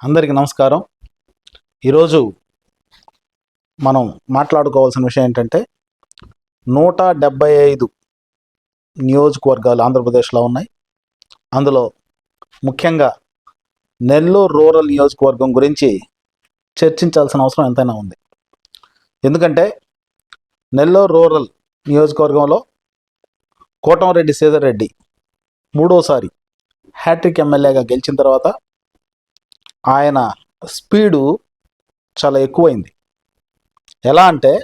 అందరికీ నమస్కారం. ఈరోజు మనం మాట్లాడుకోవాల్సిన విషయం ఏంటంటే నూట డెబ్బై ఐదు నియోజకవర్గాలు ఆంధ్రప్రదేశ్లో ఉన్నాయి. అందులో ముఖ్యంగా నెల్లూరు రూరల్ నియోజకవర్గం గురించి చర్చించాల్సిన అవసరం ఎంతైనా ఉంది. ఎందుకంటే నెల్లూరు రూరల్ నియోజకవర్గంలో కోటమరెడ్డి శ్రీధర్ రెడ్డి మూడోసారి హ్యాట్రిక్ ఎమ్మెల్యేగా గెలిచిన తర్వాత ఆయన స్పీడు చాలా ఎక్కువైంది. ఎలా అంటే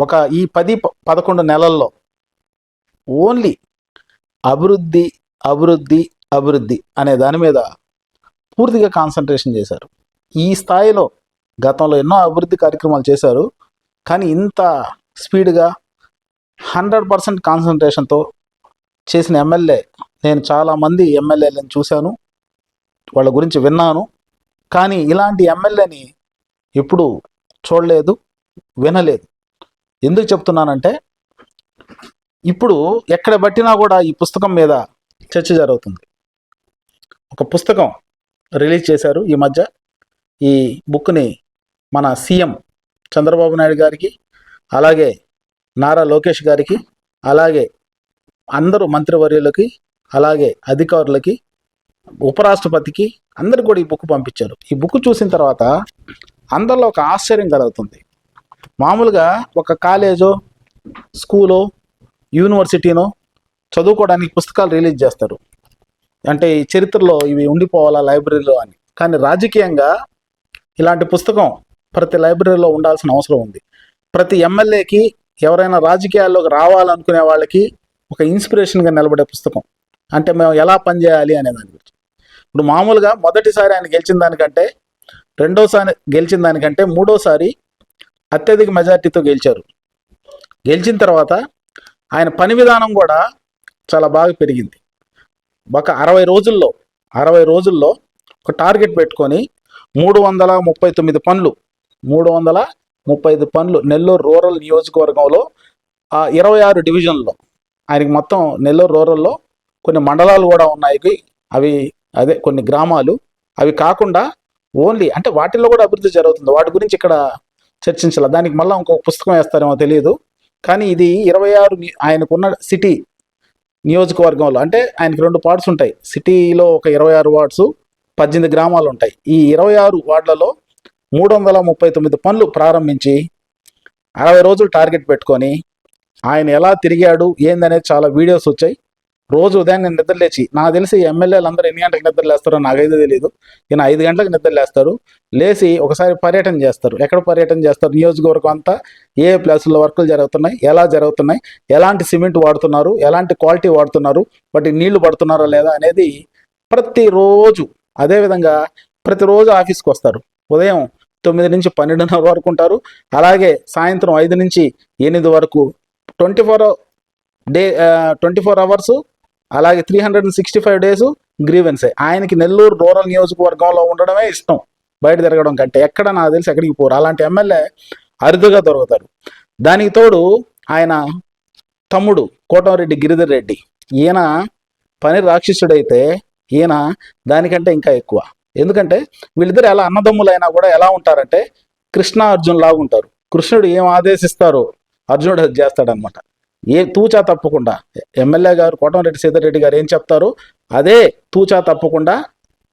ఒక ఈ పది ప- పదకొండు నెలల్లో ఓన్లీ అభివృద్ధి అభివృద్ధి అభివృద్ధి అనే దాని మీద పూర్తిగా కాన్సన్ట్రేషన్ చేశారు. ఈ స్థాయిలో గతంలో ఎన్నో అభివృద్ధి కార్యక్రమాలు చేశారు కానీ ఇంత స్పీడ్గా హండ్రెడ్ పర్సెంట్ కాన్సన్ట్రేషన్తో చేసిన ఎమ్మెల్యే నేను చాలామంది ఎమ్మెల్యేలను చూశాను. వాళ్ళ గురించి విన్నాను. కానీ ఇలాంటి ఎమ్మెల్యేని ఎప్పుడు చూడలేదు వినలేదు. ఎందుకు చెప్తున్నానంటే ఇప్పుడు ఎక్కడ పట్టినా కూడా ఈ పుస్తకం మీద చర్చ జరుగుతుంది. ఒక పుస్తకం రిలీజ్ చేశారు ఈ మధ్య. ఈ బుక్ని మన సీఎం చంద్రబాబు నాయుడు గారికి అలాగే నారా లోకేష్ గారికి అలాగే అందరూ మంత్రివర్యులకి అలాగే అధికారులకి ఉపరాష్ట్రపతికి అందరు కూడా ఈ బుక్ పంపించారు. ఈ బుక్ చూసిన తర్వాత అందరిలో ఒక ఆశ్చర్యం కలుగుతుంది. మామూలుగా ఒక కాలేజో స్కూలో యూనివర్సిటీనో చదువుకోవడానికి పుస్తకాలు రిలీజ్ చేస్తారు. అంటే ఈ చరిత్రలో ఇవి ఉండిపోవాలా లైబ్రరీలో అని. కానీ రాజకీయంగా ఇలాంటి పుస్తకం ప్రతి లైబ్రరీలో ఉండాల్సిన అవసరం ఉంది. ప్రతి ఎమ్మెల్యేకి ఎవరైనా రాజకీయాల్లోకి రావాలనుకునే వాళ్ళకి ఒక ఇన్స్పిరేషన్గా నిలబడే పుస్తకం. అంటే మేము ఎలా పనిచేయాలి అనే దాని ఇప్పుడు మామూలుగా మొదటిసారి ఆయన గెలిచిన దానికంటే రెండోసారి గెలిచిన దానికంటే మూడోసారి అత్యధిక మెజార్టీతో గెలిచారు. గెలిచిన తర్వాత ఆయన పని విధానం కూడా చాలా బాగా పెరిగింది. ఒక అరవై రోజుల్లో అరవై రోజుల్లో ఒక టార్గెట్ పెట్టుకొని మూడు వందల ముప్పై తొమ్మిది పనులు మూడు వందల ముప్పై ఐదు పనులు నెల్లూరు రూరల్ నియోజకవర్గంలో ఆ ఇరవై ఆరు డివిజన్లో. ఆయనకి మొత్తం నెల్లూరు రూరల్లో కొన్ని మండలాలు కూడా ఉన్నాయి. అవి అదే కొన్ని గ్రామాలు అవి కాకుండా ఓన్లీ అంటే వాటిల్లో కూడా అభివృద్ధి జరుగుతుంది. వాటి గురించి ఇక్కడ చర్చించాల. దానికి మళ్ళీ ఇంకొక పుస్తకం వేస్తారేమో తెలియదు. కానీ ఇది ఇరవై ఆరు ఆయనకున్న సిటీ నియోజకవర్గంలో అంటే ఆయనకి రెండు వార్డ్స్ ఉంటాయి. సిటీలో ఒక ఇరవై ఆరు వార్డ్స్ పద్దెనిమిది గ్రామాలు ఉంటాయి. ఈ ఇరవై ఆరు వార్డులలో మూడు వందల ముప్పై తొమ్మిది పనులు ప్రారంభించి అరవై రోజులు టార్గెట్ పెట్టుకొని ఆయన ఎలా తిరిగాడు ఏందనేది చాలా వీడియోస్ వచ్చాయి. రోజు ఉదయం నేను నిద్ర లేచి నాకు తెలిసి ఎమ్మెల్యేలు అందరూ ఎన్ని గంటలకు నిద్ర లేస్తారో నాకైతే తెలియదు ఈయన ఐదు గంటలకు నిద్ర లేస్తారు. లేచి ఒకసారి పర్యటన చేస్తారు. ఎక్కడ పర్యటన చేస్తారు? నియోజకవర్గం అంతా ఏ ప్లేసుల్లో వర్కులు జరుగుతున్నాయి? ఎలా జరుగుతున్నాయి? ఎలాంటి సిమెంట్ వాడుతున్నారు? ఎలాంటి క్వాలిటీ వాడుతున్నారు? వాటి నీళ్ళు పడుతున్నారా లేదా అనేది ప్రతిరోజు అదేవిధంగా ప్రతిరోజు ఆఫీస్కి వస్తారు. ఉదయం తొమ్మిది నుంచి పన్నెండున్నర వరకు ఉంటారు. అలాగే సాయంత్రం ఐదు నుంచి ఎనిమిది వరకు twenty four day twenty four hours అలాగే three hundred and sixty five days గ్రీవెన్సే ఆయనకి నెల్లూరు రూరల్ నియోజకవర్గంలో ఉండడమే ఇష్టం. బయట తిరగడం కంటే ఎక్కడ నాకు తెలిసి ఎక్కడికి పోరు. అలాంటి ఎమ్మెల్యే అరుదుగా దొరుకుతారు. దానికి తోడు ఆయన తమ్ముడు కోటమరెడ్డి గిరిధర్ రెడ్డి. ఈయన పని రాక్షసుడైతే ఈయన దానికంటే ఇంకా ఎక్కువ. ఎందుకంటే వీళ్ళిద్దరు ఎలా అన్నదమ్ములైనా కూడా ఎలా ఉంటారంటే కృష్ణ అర్జున్ లాగా ఉంటారు కృష్ణుడు ఏం ఆదేశిస్తారో అర్జునుడు అది చేస్తాడనమాట ఏ తూచా తప్పకుండా. ఎమ్మెల్యే గారు కోటంరెడ్డి సీతారెడ్డి గారు ఏం చెప్తారో? అదే తూచా తప్పకుండా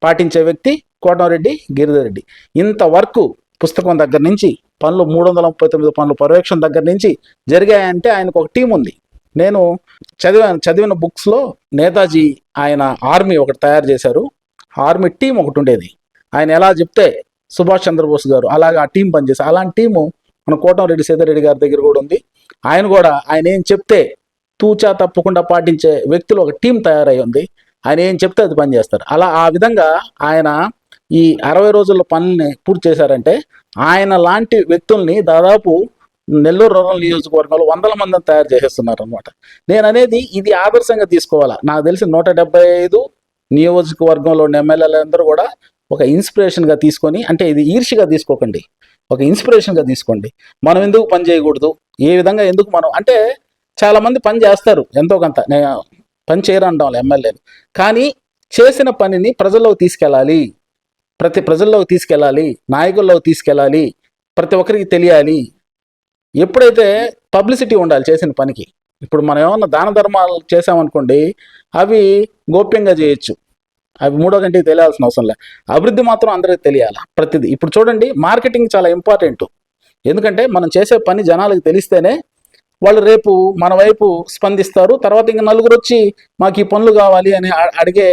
పాటించే వ్యక్తి కోటంరెడ్డి గిరిధర్రెడ్డి. ఇంతవరకు పుస్తకం దగ్గర నుంచి పనులు మూడు వందల ముప్పై తొమ్మిది పనులు పర్యవేక్షణ దగ్గర నుంచి జరిగాయంటే ఆయనకు ఒక టీం ఉంది. నేను చదివాను చదివిన బుక్స్లో నేతాజీ ఆయన ఆర్మీ ఒకటి తయారు చేశారు. ఆర్మీ టీం ఒకటి ఉండేది. ఆయన ఎలా చెప్తే సుభాష్ చంద్రబోస్ గారు అలాగే ఆ టీం పనిచేసి అలాంటి టీము మన కోటంరెడ్డి సీతారెడ్డి గారి దగ్గర కూడా ఉంది. ఆయన కూడా ఆయన ఏం చెప్తే తూచా తప్పకుండా పాటించే వ్యక్తులు ఒక టీం తయారై ఉంది. ఆయన ఏం చెప్తే అది పనిచేస్తారు అలా ఆ విధంగా ఆయన ఈ అరవై రోజుల పనుల్ని పూర్తి చేశారంటే ఆయన లాంటి వ్యక్తుల్ని దాదాపు నెల్లూరు రూరల్ నియోజకవర్గంలో వందల మందిని తయారు చేసేస్తున్నారు అనమాట నేను అనేది ఇది ఆదర్శంగా తీసుకోవాలా? నాకు తెలిసి నూట డెబ్బై ఐదు నియోజకవర్గంలో ఉన్న ఎమ్మెల్యేలందరూ కూడా ఒక ఇన్స్పిరేషన్గా తీసుకొని అంటే ఇది ఈర్షిగా తీసుకోకండి. ఒక ఇన్స్పిరేషన్గా తీసుకోండి. మనం ఎందుకు పని చేయకూడదు? ఏ విధంగా ఎందుకు మనం అంటే చాలామంది పని చేస్తారు ఎంతో కొంత నేను పని చేయరు అంటాం ఎమ్మెల్యేలు. కానీ చేసిన పనిని ప్రజల్లోకి తీసుకెళ్ళాలి. ప్రతి ప్రజల్లోకి తీసుకెళ్ళాలి. నాయకుల్లోకి తీసుకెళ్ళాలి. ప్రతి ఒక్కరికి తెలియాలి. ఎప్పుడైతే పబ్లిసిటీ ఉండాలి చేసిన పనికి. ఇప్పుడు మనం ఏమన్నా దాన ధర్మాలు చేసామనుకోండి అవి గోప్యంగా చేయొచ్చు. అవి మూడో గంటకి తెలియాల్సిన అవసరం లే. అభివృద్ధి మాత్రం అందరికీ తెలియాలి. ప్రతిదీ. ఇప్పుడు చూడండి మార్కెటింగ్ చాలా ఇంపార్టెంట్ ఎందుకంటే మనం చేసే పని జనాలకు తెలిస్తేనే వాళ్ళు రేపు మన వైపు స్పందిస్తారు. తర్వాత ఇంకా నలుగురు వచ్చి మాకు ఈ పనులు కావాలి అని అడిగే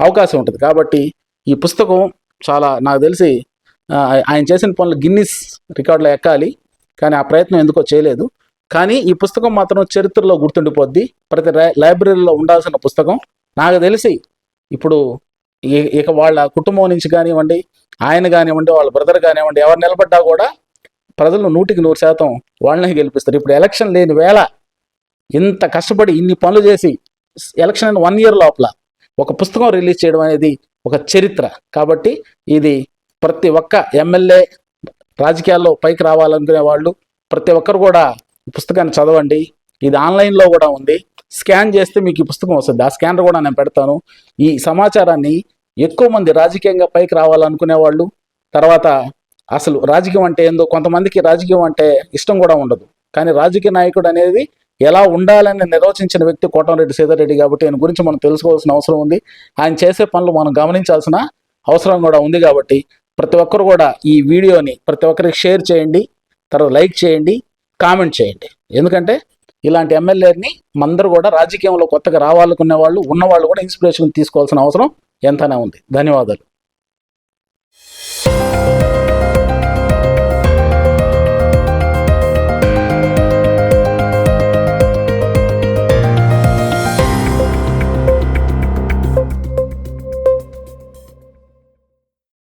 అవకాశం ఉంటుంది. కాబట్టి ఈ పుస్తకం చాలా నాకు తెలిసి ఆయన చేసిన పనులు గిన్నిస్ రికార్డులో ఎక్కాలి. కానీ ఆ ప్రయత్నం ఎందుకో చేయలేదు. కానీ ఈ పుస్తకం మాత్రం చరిత్రలో గుర్తుండిపోద్ది. ప్రతి లైబ్రరీలో ఉండాల్సిన పుస్తకం. నాకు తెలిసి ఇప్పుడు ఇక వాళ్ళ కుటుంబం నుంచి కానివ్వండి ఆయన కానివ్వండి వాళ్ళ బ్రదర్ కానివ్వండి ఎవరు నిలబడ్డా కూడా ప్రజలు నూటికి నూరు శాతం వాళ్ళనే గెలిపిస్తారు. ఇప్పుడు ఎలక్షన్ లేని వేళ ఇంత కష్టపడి ఇన్ని పనులు చేసి ఎలక్షన్ వన్ ఇయర్ లోపల ఒక పుస్తకం రిలీజ్ చేయడం అనేది ఒక చరిత్ర. కాబట్టి ఇది ప్రతి ఒక్క ఎమ్మెల్యే రాజకీయాల్లో పైకి రావాలనుకునే వాళ్ళు ప్రతి ఒక్కరు కూడా పుస్తకాన్ని చదవండి ఇది ఆన్లైన్లో కూడా ఉంది. స్కాన్ చేస్తే మీకు ఈ పుస్తకం వస్తుంది. ఆ స్కానర్ కూడా నేను పెడతాను. ఈ సమాచారాన్ని ఎక్కువ మంది రాజకీయంగా పైకి రావాలనుకునే వాళ్ళు తర్వాత అసలు రాజకీయం అంటే ఏందో కొంతమందికి రాజకీయం అంటే ఇష్టం కూడా ఉండదు. కానీ రాజకీయ నాయకుడు అనేది ఎలా ఉండాలని నిర్వచించిన వ్యక్తి కోటంరెడ్డి సీతారెడ్డి కాబట్టి ఆయన గురించి మనం తెలుసుకోవాల్సిన అవసరం ఉంది. ఆయన చేసే పనులు మనం గమనించాల్సిన అవసరం కూడా ఉంది కాబట్టి ప్రతి ఒక్కరు కూడా ఈ వీడియోని ప్రతి ఒక్కరికి షేర్ చేయండి తర్వాత లైక్ చేయండి కామెంట్ చేయండి. ఎందుకంటే ఇలాంటి ఎమ్మెల్యేని మందరూ కూడా రాజకీయంలో కొత్తగా రావాలనుకునే వాళ్ళు ఉన్నవాళ్ళు కూడా ఇన్స్పిరేషన్ తీసుకోవాల్సిన అవసరం ఎంతనే ఉంది. ధన్యవాదాలు.